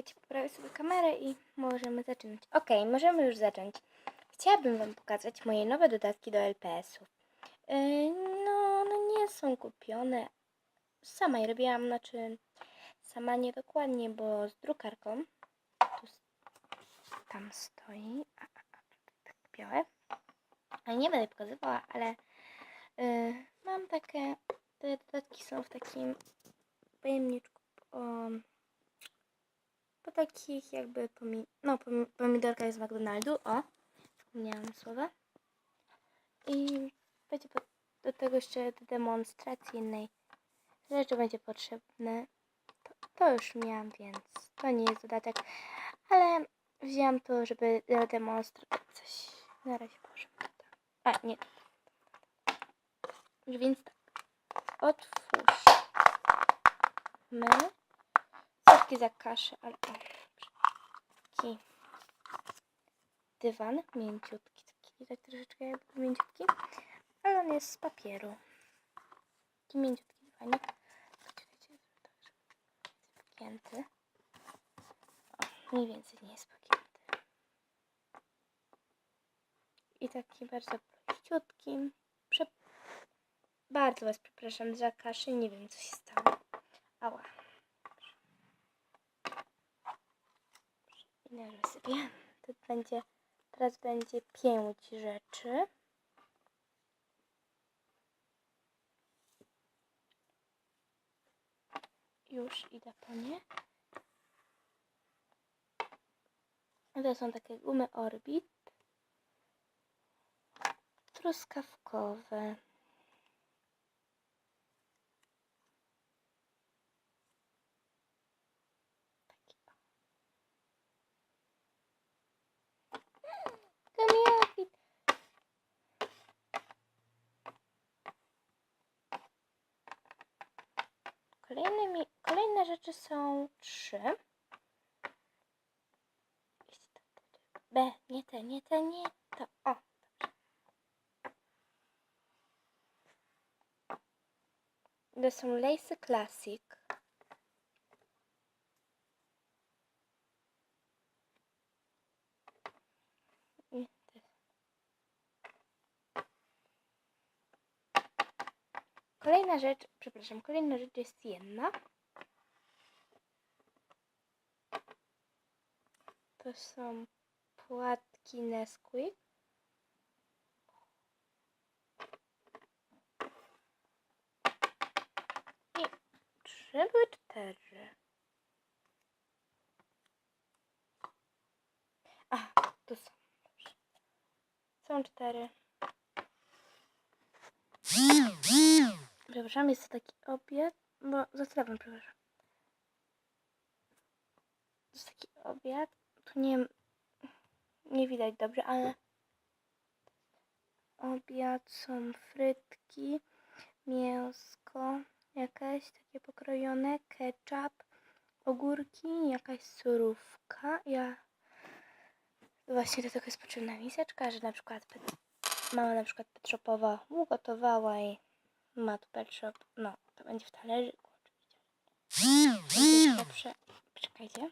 Czekajcie, poprawię sobie kamerę i możemy zaczynać. Okej, możemy już zacząć. Chciałabym Wam pokazać moje nowe dodatki do LPS-ów. Yy, no, one nie są kupione. Sama je robiłam, znaczy sama nie dokładnie, bo z drukarką. Tu, tam stoi. A, a, a, tak białe. Ale nie będę pokazywała, ale yy, mam takie, te dodatki są w takim pojemniczku. Um, po takich jakby pomi no, pomi pomidorkach z McDonaldu. O, zapomniałam słowa. I będzie do tego jeszcze do demonstracji innej rzeczy będzie potrzebne. To, to już miałam, więc to nie jest dodatek, ale wzięłam to, żeby demonstrować coś. Na razie to. A, nie. Więc tak. Otwórz. My. Sorki za kaszę, ale taki dywan mięciutki, taki tak troszeczkę jakby mięciutki, ale on jest z papieru. Taki mięciutki dywanik. Poczekajcie, wgięty. O, mniej więcej nie jest pogięty. I taki bardzo prościutki. Prze bardzo Was przepraszam za kaszę, nie wiem co się stało. Ała. Inne sobie. To będzie, teraz będzie pięć rzeczy. Już idę po nie. To są takie gumy Orbit. Truskawkowe. Taki o. Gummy Kolejnymi, kolejne rzeczy są trzy. B, nie te, nie te, nie to. O. To są Lacy Classic. I te. Kolejna rzecz, przepraszam, kolejna rzecz jest jedna. To są płatki Nesquik. I trzy były cztery. A, tu są. Są cztery. Przepraszam, jest to taki obiad, bo zostawiam, przepraszam. To jest taki obiad. Tu nie, nie widać dobrze, ale obiad są frytki, mięsko, jakieś takie pokrojone, ketchup, ogórki, jakaś surówka. Ja właśnie do tego jest potrzebna miseczka, że na przykład mama na przykład Pet Shopowa ugotowała i ma tu Pet Shop. No, to będzie w talerzyku oczywiście. Będzie jeszcze prze... Czekajcie.